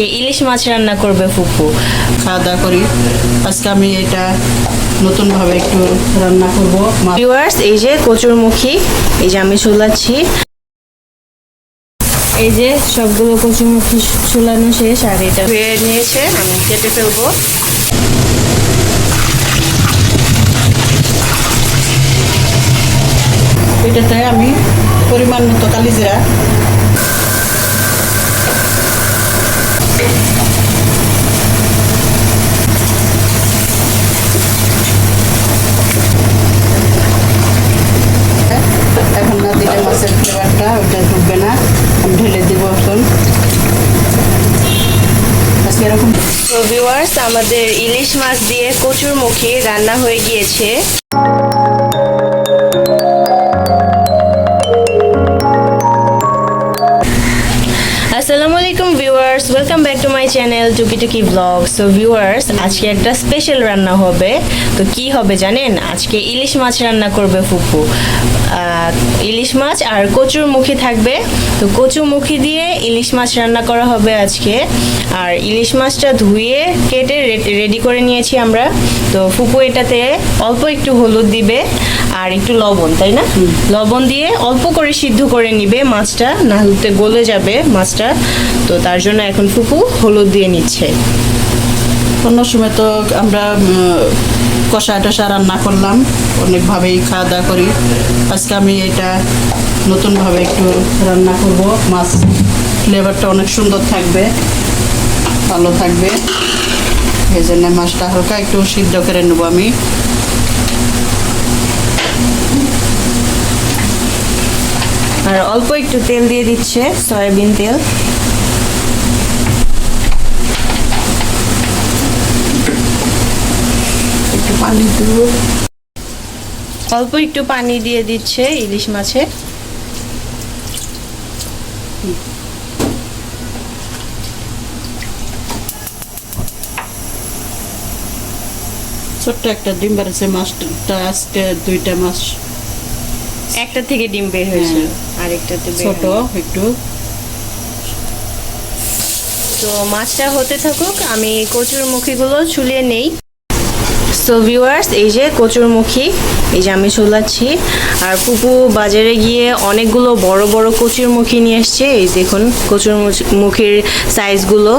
আজকে ইলিশ মাছ রান্না করবে ফুপু? খাওয়া দাওয়া করি। আজকে আমি এটা নতুনভাবে একটু রান্না করব। ভিউয়ার্স এই যে কচুরমুখী এই যে আমি চুলাচ্ছি এই যে সবগুলো কচুর কচুরমুখী চুলানো শেষ আর এটা ধুয়ে নিয়েছে আমি কেটে ফেলব। এটাতে আমি পরিমাণ মতো কালিজিরা এখন না দিলে মাছের ঢুকবে না ঢেলে দিব এখন আজকে আমাদের ইলিশ মাছ দিয়ে কচুরমুখী রান্না হয়ে গিয়েছে। চ্যানেল টুকি টুকি ব্লগ সো ভিউয়ার্স আজকে একটা স্পেশাল রান্না হবে। তো কি হবে জানেন? আজকে ইলিশ মাছ রান্না করবে ফুপু। ইলিশ মাছ আর কচুর মুখী থাকবে। তো কচু মুখী দিয়ে ইলিশ মাছ রান্না করা হবে আজকে। আর ইলিশ মাছটা ধুয়ে কেটে রেডি করে নিয়েছি আমরা। তো ফুপু এটাতে অল্প একটু হলুদ দিবে আর একটু লবণ তাই না? লবণ দিয়ে অল্প করে সিদ্ধ করে নিবে মাছটা না হতে গলে যাবে মাছটা। তো তার জন্য এখন ফুপু হলুদ দিয়ে নিচ্ছে। অন্য সময় তো আমরা কষা টষা রান্না করলাম। অনেকভাবেই খাওয়া দাওয়া করি। আজকে আমি এটা নতুনভাবে একটু রান্না করব। মাছ ফ্লেভারটা অনেক সুন্দর থাকবে, ভালো থাকবে। এই জন্য মাছটা হালকা একটু সিদ্ধ করে নেব আমি। আর অল্প একটু তেল দিয়ে দিচ্ছে, সয়াবিন তেল। একটু পানি দেবো। অল্প একটু পানি দিয়ে দিচ্ছে ইলিশ মাছে ছোট্ট একটা ডিম বেড়েছে মাছটা আজকে দুইটা মাছ। একটা থেকে ডিম বের হয়েছে হ্যাঁ। আরেকটাতে ছোট একটু। তো মাছটা হতে থাকুক আমি কচুর মুখিগুলো ছুলিয়ে নেই। সো ভিউয়ার্স এই যে কচুরমুখী এই যে আমি চুলাচ্ছি আর পুপু বাজারে গিয়ে অনেকগুলো বড় বড় কচুরমুখী নিয়ে এসছে। এই দেখুন কচুর মুখির সাইজগুলো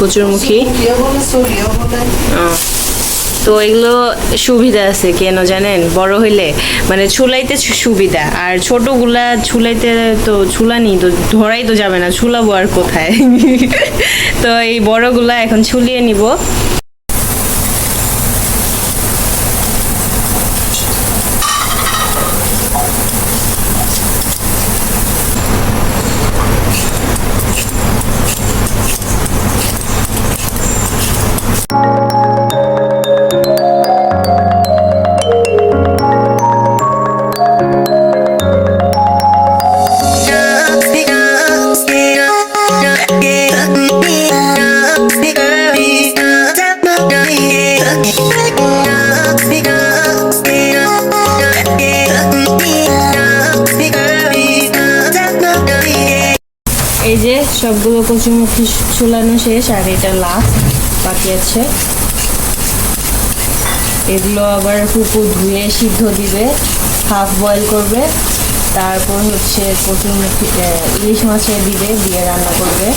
কচুর মুখী বলে সরিয়ে বলে আহ, তো এগুলো সুবিধা আছে কেন জানেন? বড় হইলে মানে ছুলাইতে সুবিধা। আর ছোটগুলা ছুলাইতে তো ছুলানি তো ধরাই তো যাবে না ছুলাবো আর কোথায়? তো এই বড়গুলা এখন ছুলিয়ে নিব। এই যে সবগুলো কচুমুখি ছুলানো শেষ আর এটা লাস্ট বাকি আছে। এগুলো আবার পুকু ধুয়ে সিদ্ধ দিবে হাফ বয়েল করবে তারপর হচ্ছে কচুরমুখি আহ, ইলিশ মাছে দিবে দিয়ে রান্না করবে।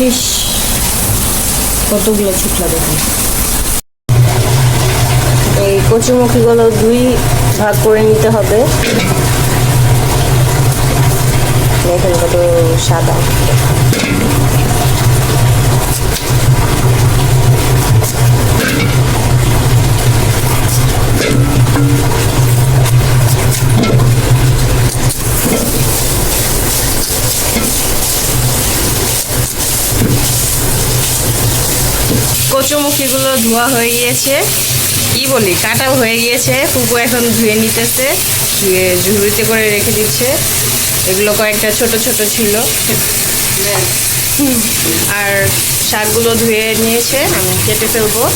শেষ কতগুলো ছুটলা দেখুন এই কচুমুখিগুলো দুই ভাগ করে নিতে হবে দেখেন কত সাদা কচুমুখিগুলো ধোয়া হয়ে গিয়েছে। কি বলি কাটা হয়ে গিয়েছে। ফুপু এখন ধুয়ে নিতেছে ধুয়ে ঝুড়িতে করে রেখে দিচ্ছে। এগুলো কয়েকটা ছোট ছোট ছিল। আর শাকগুলো ধুয়ে নিয়েছে আমি কেটে ফেলব।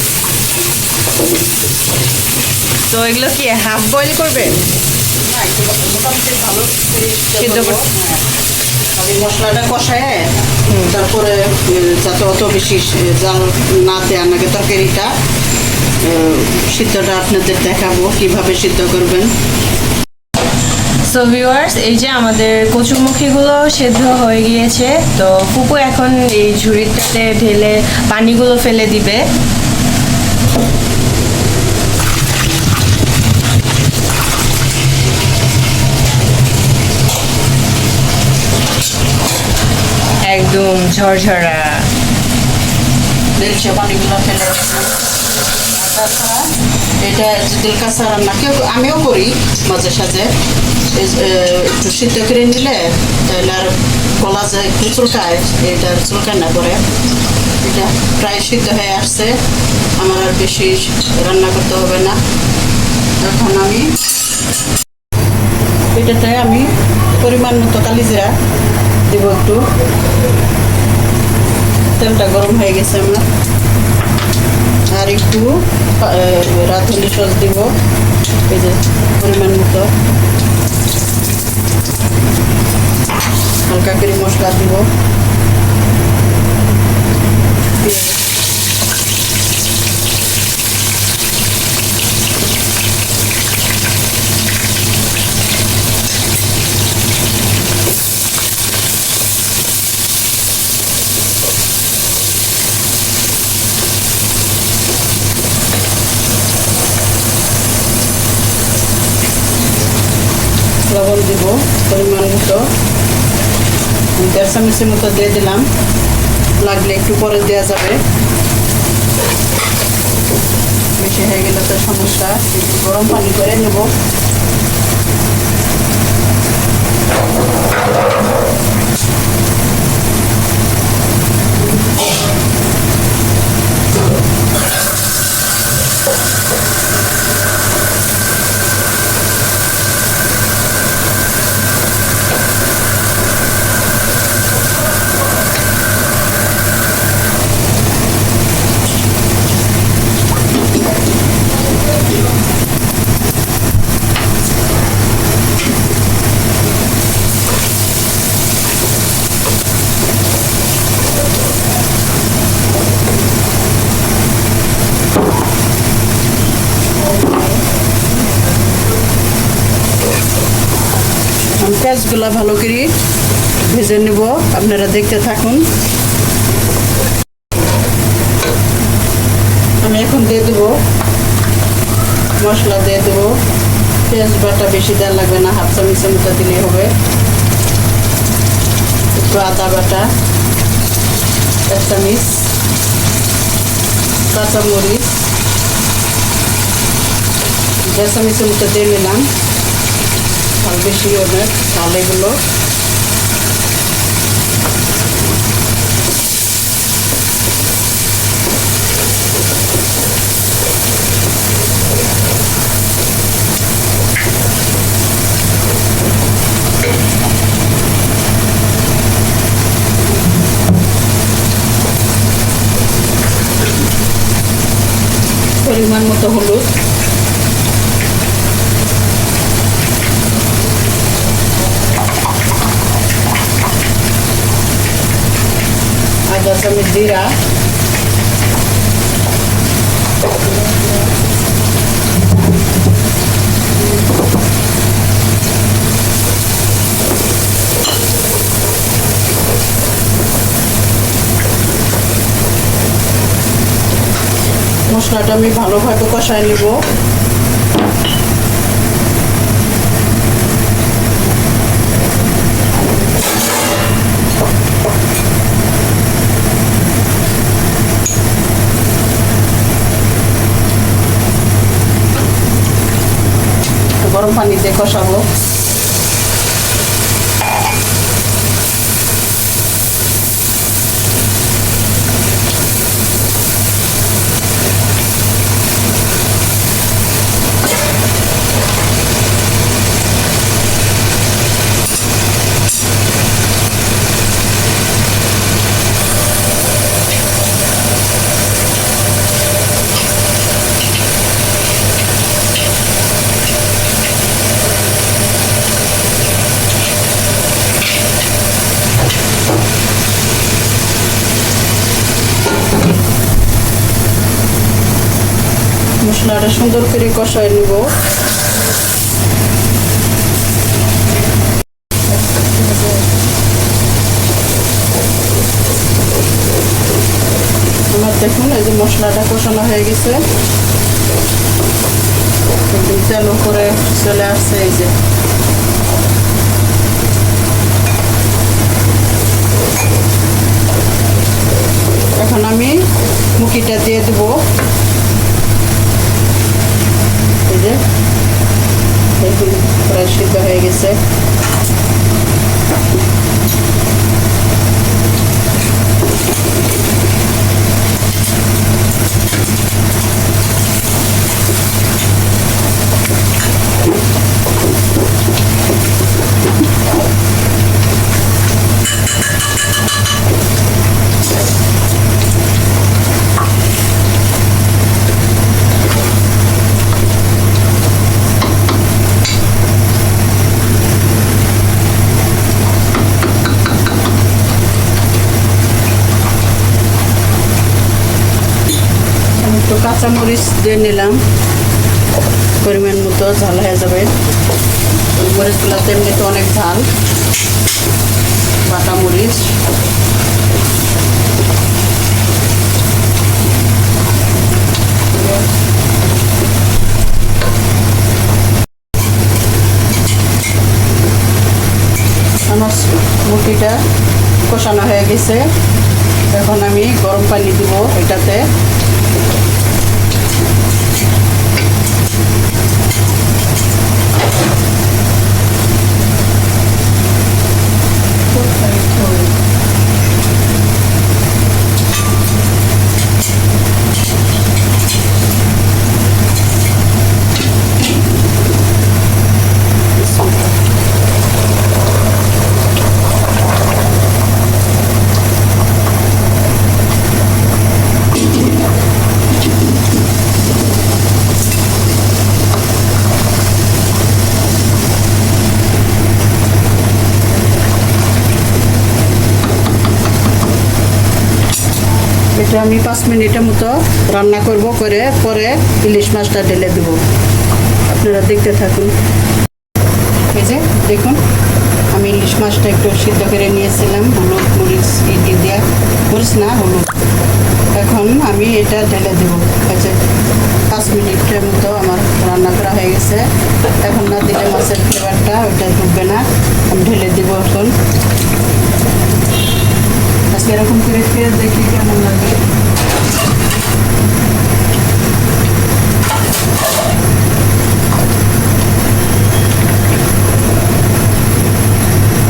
তো এগুলো কি হাফ বয়েল করবে? সিদ্ধ করতে- আর মশলাটা কষায় তারপরে যাতে অত বেশি জাল না দেওয়ার নাকি তরকারিটা সিদ্ধটা আপনাদের দেখাবো কীভাবে সিদ্ধ করবেন। সো ভিউয়ার্স এই যে আমাদের কচুরমুখীগুলো সেদ্ধ হয়ে গিয়েছে, তো কুকু এখন এই ঝুড়িটাতে ঢেলে পানিগুলো ফেলে দিবে। একদম ঝরঝরা। দিলছে পানিগুলো ফেলে। তাছাড়া এটা যে দিলকাসা রান্না। কেউ আমিও করি মাঝে সাঝে। যে, একটু সিদ্ধ করে নিলে তাহলে আর কলা যায় একটু চুলকায় এটা চুলকায় না করে এটা প্রায় সিদ্ধ হয়ে আসছে। আমার আর বেশি রান্না করতে হবে না। এখন আমি এটাতে আমি পরিমাণ মতো কালিজিরা দেবো একটু। তেলটা গরম হয়ে গেছে আমার। আর একটু রাঁধুনি সস দিব। এই যে পরিমাণ মতো। হালকা করে মশলা দিব। পেঁয়াজ। লবণ দেব পরিমাণ মতো। দেড় চামচের মতো দিয়ে দিলাম। লাগলে একটু পরে দেওয়া যাবে। বেশি হয়ে গেলে তো সমস্যা। একটু গরম পানি করে নেব আমি পেঁয়াজগুলো ভালো করে ভেজে নেব। আপনারা দেখতে থাকুন। আমি এখন দিয়ে দেবো মশলা, দিয়ে দেবো। পেঁয়াজ বাটা বেশি দেওয়া লাগবে না, হাফ চামচের মতো দিলেই হবে। একটু আদা বাটা, এক চামচ। কাঁচামরিচ, দেড় চামচের মতো দিয়ে নিলাম। আর বেশি অনেক ঝাল এগুলো পরিমাণ মতো হলুদ আদা চামচ জিরা মশলাটা আমি ভালোভাবে কষায় নিব। গরম পানিতে কষাবো। মশলাটা সুন্দর করে কষায় নিব। দেখুন, এই যে মশলাটা কষানো হয়ে গেছে। একদম করে চলে আসছে, এই যে। এখন আমি মুখিটা দিয়ে দেব। এই যে দেখুন প্রায় সিদ্ধ হয়ে গেছে আমি একটু কাঁচামরিচ দিয়ে নিলাম। পরিমাণ মতো ঝাল হয়ে যাবে। মরিচগুলো এমনিতে অনেক ঝাল। বাটা মরিচ। আমার মুরগিটা কষানো হয়ে গেছে। এখন আমি গরম পানি দিব এটাতে। এটা আমি পাঁচ মিনিটের মতো রান্না করব, করে পরে ইলিশ মাছটা ঢেলে দেব। আপনারা দেখতে থাকুন। এই যে, দেখুন, আমি ইলিশ মাছটা একটু সিদ্ধ করে নিয়েছিলাম, হলুদ মরিচ ইটি দিয়া। মরিচ না, হলুদ। এখন আমি এটা ঢেলে দেব। যে, পাঁচ মিনিটের মতো আমার রান্না করা হয়ে গেছে। এখন না দিলে মাছের ফ্লেভারটা ওইটা ঢুকবে না। আমি ঢেলে দেবো এখন। আজকে এরকম করে খেয়ে দেখি কেমন লাগে।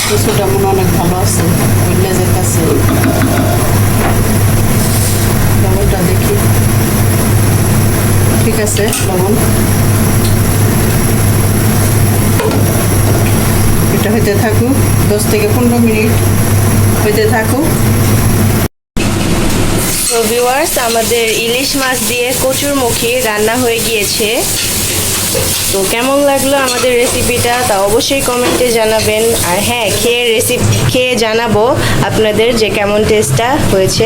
কিছুটা মনে অনেক ভালো আছে বুঝলে দেখি ঠিক আছে থাকুক দশ থেকে পনেরো মিনিট হইতে থাকুক তো ভিউয়ার্স আমাদের ইলিশ মাছ দিয়ে কচুরমুখী রান্না হয়ে গিয়েছে। তো কেমন লাগল আমাদের রেসিপিটা তা অবশ্যই কমেন্টে জানাবেন। আর হ্যাঁ খেয়ে রেসিপি খেয়ে জানাব আপনাদের যে কেমন টেস্টটা হয়েছে।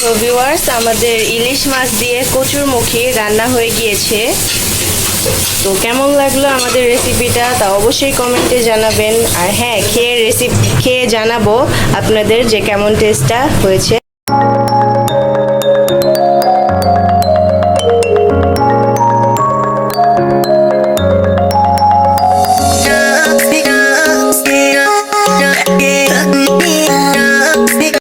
তো ভিউয়ার্স আমাদের ইলিশ মাছ দিয়ে কচুরমুখী রান্না হয়ে গিয়েছে। তো কেমন লাগল আমাদের রেসিপিটা তা অবশ্যই কমেন্টে জানাবেন। আর হ্যাঁ খেয়ে রেসিপি খেয়ে জানাব আপনাদের যে কেমন টেস্টটা হয়েছে। you